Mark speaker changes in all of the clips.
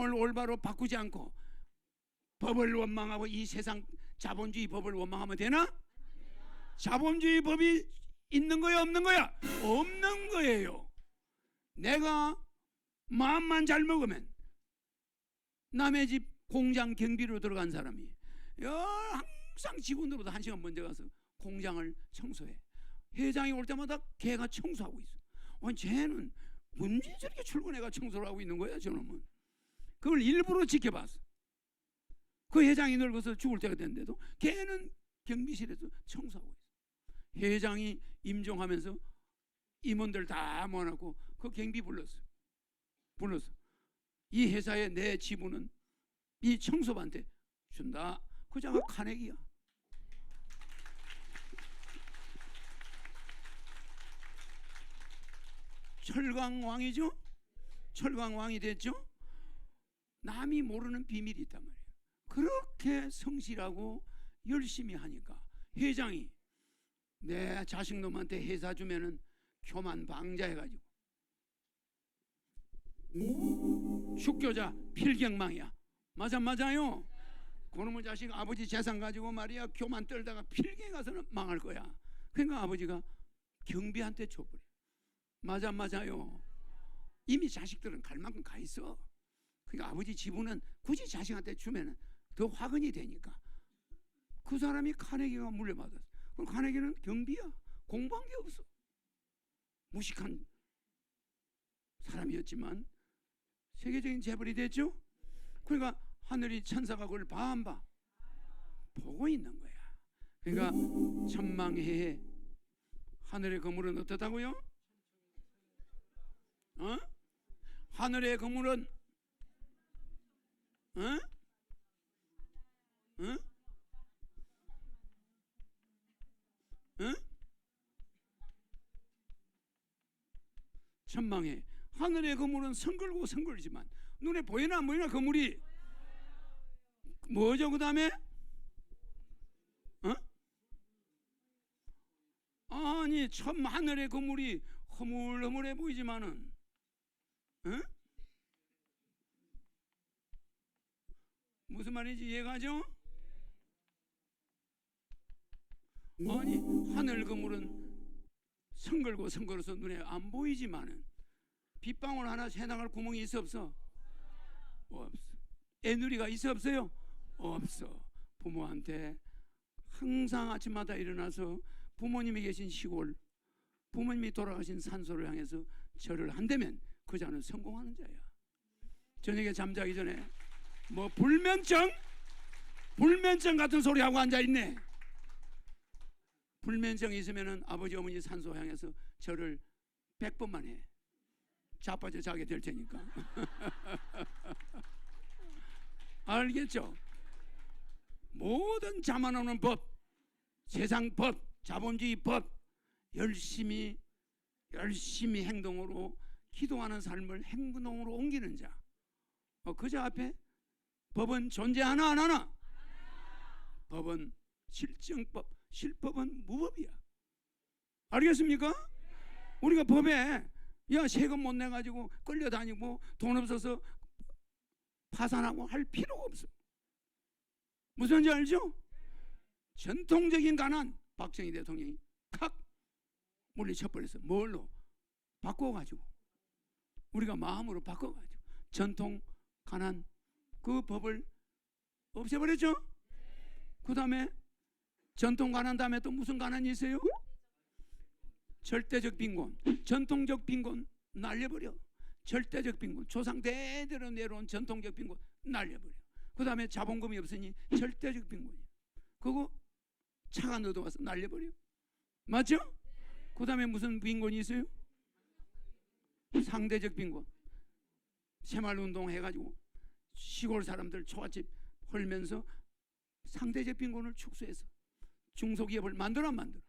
Speaker 1: 행동을 올바로 바꾸지 않고 법을 원망하고 이 세상 자본주의 법을 원망하면 되나? 자본주의 법이 있는 거야 없는 거야? 없는 거예요. 내가 마음만 잘 먹으면 남의 집 공장 경비로 들어간 사람이 야, 항상 직원들보다 한 시간 먼저 가서 공장을 청소해. 회장이 올 때마다 걔가 청소하고 있어. 아니 쟤는 언제 저렇게 출근해가 청소를 하고 있는 거야 저놈은. 그걸 일부러 지켜봤어. 그 회장이 늙어서 죽을 때가 됐는데도 걔는 경비실에서 청소하고 있어. 회장이 임종하면서 임원들 다 모아놓고 그 경비 불렀어. 불렀어. 이 회사에 내 지분은 이 청소반한테 준다. 그 자가 카네기야. 철광왕이죠? 철광왕이 됐죠? 남이 모르는 비밀이 있단 말이에요. 그렇게 성실하고 열심히 하니까 회장이 내 자식 놈한테 회사 주면은 교만 방자해가지고 축교자 필경망이야. 맞아 맞아요. 그놈의 자식 아버지 재산 가지고 말이야 교만 떨다가 필경 가서는 망할 거야. 그러니까 아버지가 경비한테 줘버려. 맞아 맞아요. 이미 자식들은 갈 만큼 가 있어. 그러니까 아버지 지분은 굳이 자식한테 주면은 더 화근이 되니까 그 사람이 카네기가 물려받았어. 그럼 카네기는 경비야. 공부한 게 없어. 무식한 사람이었지만 세계적인 재벌이 됐죠. 그러니까 하늘이 천사가 그걸 봐안 봐? 보고 있는 거야. 그러니까 천망해에 하늘의 건물은 어떻다고요? 어? 하늘의 건물은 어? 어? 어? 천망해 하늘의 건물은 성글고 성글지만 눈에 보이나 안 보이나 건물이 뭐죠 그 다음에 어? 아니 천 하늘의 건물이 허물허물해 보이지만은 어? 무슨 말인지 이해가죠? 아니 하늘 건물은 성글고 성글어서 눈에 안 보이지만은 빗방울 하나 새나갈 구멍이 있어 없어? 없어. 애누리가 있어 없어요? 없어. 부모한테 항상 아침마다 일어나서 부모님이 계신 시골, 부모님이 돌아가신 산소를 향해서 절을 한다면 그 자는 성공하는 자야. 저녁에 잠자기 전에 뭐 불면증, 불면증 같은 소리 하고 앉아 있네. 불면증이 있으면은 아버지 어머니 산소 향해서 절을 100번만 해. 자빠져 자게 될 테니까. 알겠죠? 모든 자만오는 법, 세상 법, 자본주의 법 열심히 열심히 행동으로 기도하는 삶을 행동으로 옮기는 자. 어, 그자 앞에 법은 존재하나 안 하나? 법은 실정법, 실법은 무법이야. 알겠습니까? 우리가 법에 야 세금 못 내 가지고 끌려다니고 돈 없어서 파산하고 할 필요가 없어. 무슨 지 알죠? 전통적인 가난 박정희 대통령이 탁 물리쳐버렸어. 뭘로? 바꿔가지고 우리가 마음으로 바꿔가지고 전통 가난 그 법을 없애버렸죠. 그 다음에 전통 가난 다음에 또 무슨 가난이 있어요? 절대적 빈곤, 전통적 빈곤 날려버려. 절대적 빈곤, 조상 대대로 내려온 전통적 빈곤 날려버려. 그 다음에 자본금이 없으니 절대적 빈곤이야. 그거 차가 넣어와서 날려버려. 맞죠? 그 다음에 무슨 빈곤이 있어요? 상대적 빈곤. 새마을운동 해가지고 시골 사람들 초가집 헐면서 상대적 빈곤을 축소해서 중소기업을 만들어 안 만들어?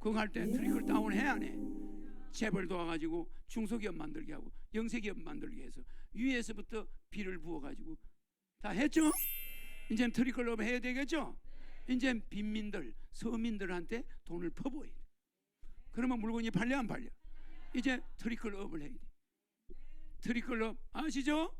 Speaker 1: 그거 할 때 트리클 다운 해안 해? 재벌 도와가지고 중소기업 만들게 하고 영세기업 만들게 해서 위에서부터 비를 부어가지고 다 했죠? 이제 트리클럽 해야 되겠죠? 이제 빈민들, 서민들한테 돈을 퍼부어야 돼. 그러면 물건이 팔려 안 팔려? 이제 트리클업을 해야 돼. 트리클럽 아시죠?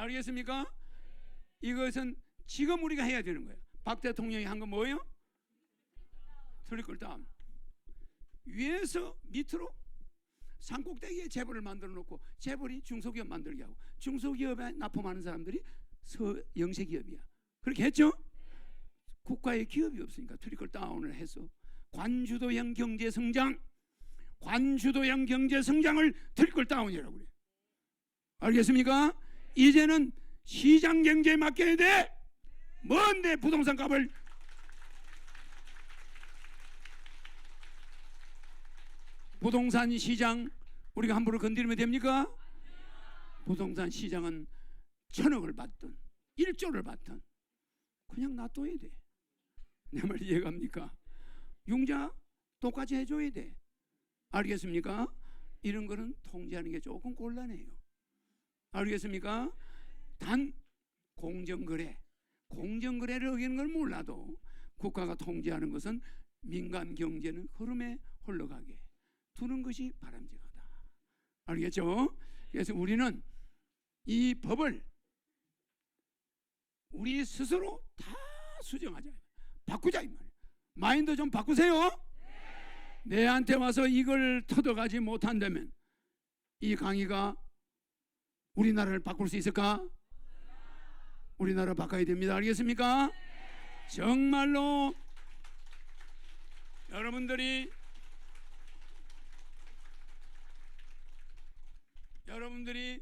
Speaker 1: 알겠습니까? 이것은 지금 우리가 해야 되는 거예요. 박 대통령이 한 건 뭐예요? 트리클 다운. 위에서 밑으로 산꼭대기에 재벌을 만들어 놓고 재벌이 중소기업 만들게 하고 중소기업에 납품하는 사람들이 서 영세기업이야. 그렇게 했죠? 국가의 기업이 없으니까 트리클 다운을 해서 관주도형 경제 성장, 관주도형 경제 성장을 트리클 다운이라고 그래. 알겠습니까? 이제는 시장 경제에 맡겨야 돼. 뭔데 부동산 값을 부동산 시장 우리가 함부로 건드리면 됩니까? 부동산 시장은 천억을 받든 1조를 받든 그냥 놔둬야 돼. 내 말 이해갑니까? 융자 똑같이 해줘야 돼. 알겠습니까? 이런 거는 통제하는 게 조금 곤란해요. 알겠습니까? 단 공정거래, 공정거래를 어기는 걸 몰라도 국가가 통제하는 것은 민간 경제는 흐름에 흘러가게 두는 것이 바람직하다. 알겠죠? 그래서 우리는 이 법을 우리 스스로 다 수정하자. 바꾸자 이 말이에요. 마인드 좀 바꾸세요. 내한테 와서 이걸 터득하지 못한다면 이 강의가 우리나라를 바꿀 수 있을까? 우리나라 바꿔야 됩니다. 알겠습니까? 정말로 여러분들이 여러분들이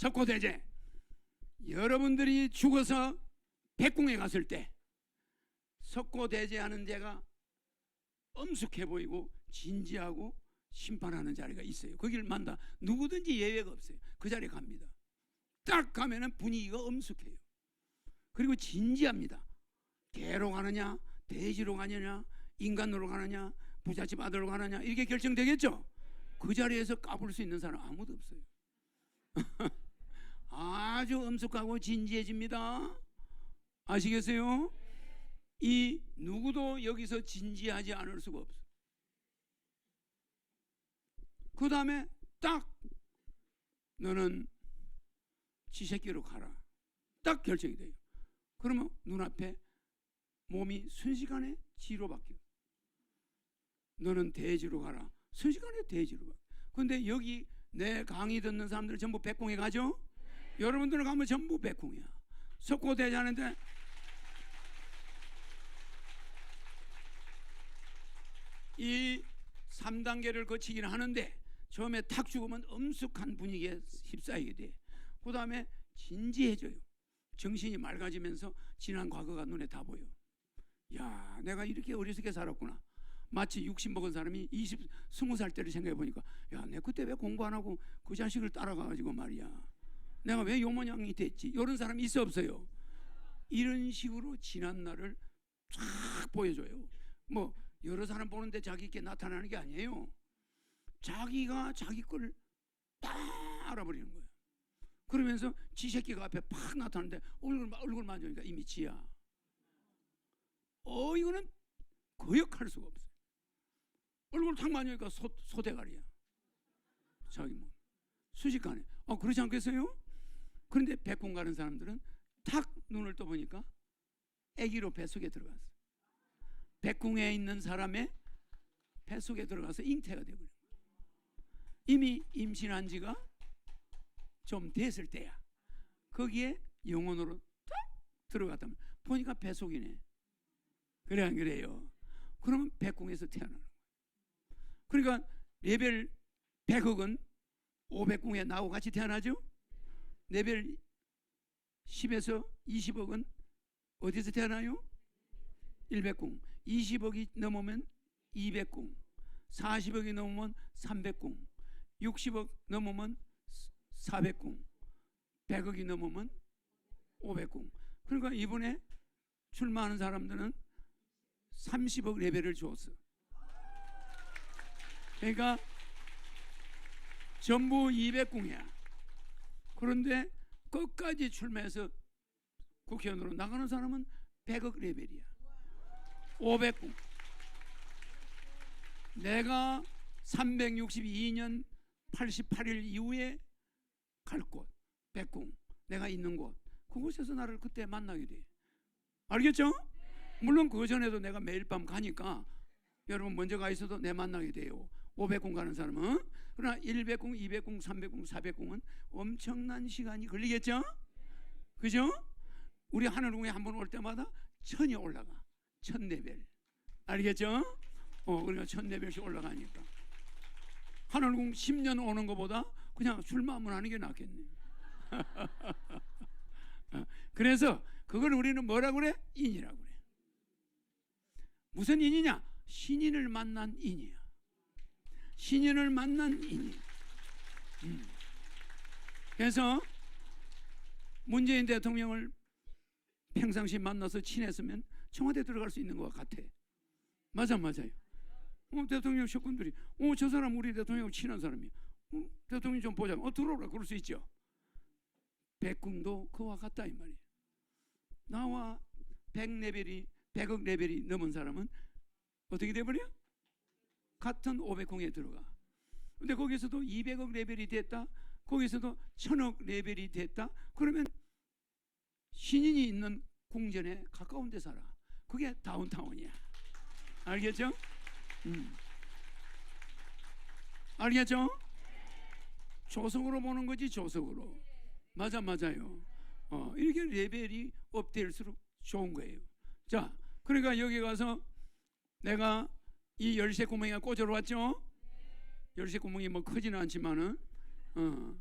Speaker 1: 석고대제 여러분들이 죽어서 백궁에 갔을 때 석고대제하는 데가 엄숙해 보이고 진지하고 심판하는 자리가 있어요. 거기를 만다 누구든지 예외가 없어요. 그 자리에 갑니다. 딱 가면은 분위기가 엄숙해요. 그리고 진지합니다. 개로 가느냐, 돼지로 가느냐, 인간으로 가느냐, 부잣집 아들로 가느냐 이렇게 결정되겠죠. 그 자리에서 까불 수 있는 사람 아무도 없어요. 아주 엄숙하고 진지해집니다. 아시겠어요? 이 누구도 여기서 진지하지 않을 수가 없어. 그 다음에 딱 너는 지새끼로 가라. 딱 결정이 돼요. 그러면 눈앞에 몸이 순식간에 지로 바뀌어. 너는 돼지로 가라. 순식간에 돼지로 바뀌어. 근데 여기 내 강의 듣는 사람들 전부 백공에 가죠? 여러분들 가면 전부 백공이야. 석고 대자는데 이 3단계를 거치긴 하는데 처음에 탁 죽으면 엄숙한 분위기에 휩싸이게 돼. 그 다음에 진지해져요. 정신이 맑아지면서 지난 과거가 눈에 다 보여. 야, 내가 이렇게 어리석게 살았구나. 마치 60 먹은 사람이 20, 20살 때를 생각해 보니까 야, 내 그때 왜 공부 안 하고 그 자식을 따라가 가지고 말이야. 내가 왜 요 모양이 됐지? 이런 사람이 있어 없어요? 이런 식으로 지난 날을 쫙 보여줘요. 뭐 여러 사람 보는데 자기께 나타나는 게 아니에요. 자기가 자기 걸다 알아버리는 거예요. 그러면서 지 새끼가 앞에 팍 나타나는데 얼굴 얼굴 만지니까 이미 지야. 어 이거는 거역할 수가 없어요. 얼굴 탁 만지니까 소, 소대가리야. 자기 몸 순식간에. 어 그렇지 않겠어요? 그런데 백공 가는 사람들은 탁 눈을 떠보니까 아기로 뱃속에 들어갔어. 백궁에 있는 사람의 뱃속에 들어가서 잉태가 되버린 거야. 이미 임신한 지가 좀 됐을 때야. 거기에 영혼으로 딱 들어갔다면 보니까 뱃속이네. 그래 안 그래요? 그러면 백궁에서 태어나는 거야. 그러니까 레벨 100억은 500궁에 나하고 같이 태어나죠? 레벨 10에서 20억은 어디서 태어나요? 100궁. 20억이 넘으면 200궁. 40억이 넘으면 300궁. 60억 넘으면 400궁. 100억이 넘으면 500궁. 그러니까 이번에 출마하는 사람들은 30억 레벨을 줬어. 그러니까 전부 200궁이야. 그런데 끝까지 출마해서 국회의원으로 나가는 사람은 100억 레벨이야. 500군. 내가 362년 88일 이후에 갈 곳, 백궁, 내가 있는 곳, 그곳에서 나를 그때 만나게 돼. 알겠죠? 물론 그 전에도 내가 매일 밤 가니까 여러분 먼저 가 있어도 내 만나게 돼요. 500궁 가는 사람은 그러나 100궁, 200궁, 300궁, 400궁은 엄청난 시간이 걸리겠죠? 그죠? 우리 하늘궁에 한 번 올 때마다 천이 올라가. 천 레벨. 알겠죠? 어, 그러니까 천 레벨씩 올라가니까. 하늘궁 10년 오는 것보다 그냥 술만 하는 게 낫겠네. 어, 그래서 그걸 우리는 뭐라고 그래? 인이라고 그래. 무슨 인이냐? 신인을 만난 인이야. 신인을 만난 인이. 음. 그래서 문재인 대통령을 평상시 만나서 친했으면 청와대 들어갈 수 있는 것 같아. 맞아, 맞아요. 어, 대통령 식구들이, 어, 저 사람 우리 대통령하고 친한 사람이야. 어, 대통령 좀 보자. 어, 들어오라. 그럴 수 있죠. 백궁도 그와 같다 이 말이에요. 나와 100레벨이 100억 레벨이 넘은 사람은 어떻게 돼버려? 같은 500궁에 들어가. 근데 거기서도 200억 레벨이 됐다. 거기서도 1000억 레벨이 됐다. 그러면 신인이 있는 궁전에 가까운 데 살아. 그게 다운타운이야. 알겠죠? 음. 알겠죠? 조석으로 보는 거지 조석으로. 맞아 맞아요. 어, 이렇게 레벨이 업될수록 좋은 거예요. 자, 그러니까 여기 가서 내가 이 열쇠 구멍에 꽂아러 왔죠. 열쇠 구멍이 뭐 크지는 않지만은 어,